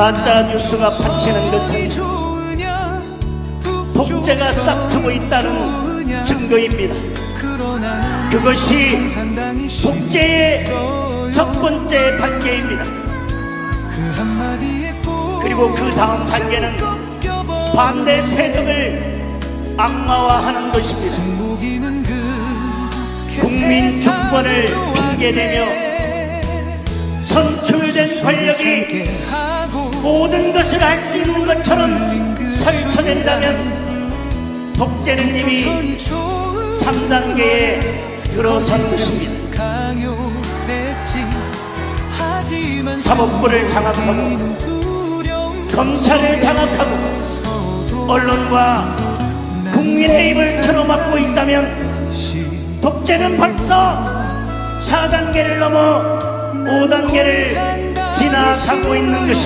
가짜 뉴스가 판치는 것은 독재가 싹트고 있다는 증거입니다. 그것이 독재의 첫 번째 단계입니다. 그리고 그 다음 단계는 반대 세력을 악마화하는 것입니다. 국민 주권을 핑계대며 선출된 권력이 것처럼 설쳐낸다면 독재는 이미 3단계에 들어선 것입니다. 사법부를 장악하고 검찰을 장악하고 언론과 국민의 입을 틀어막고 있다면 독재는 벌써 4단계를 넘어 5단계를 지나가고 있는 것입니다.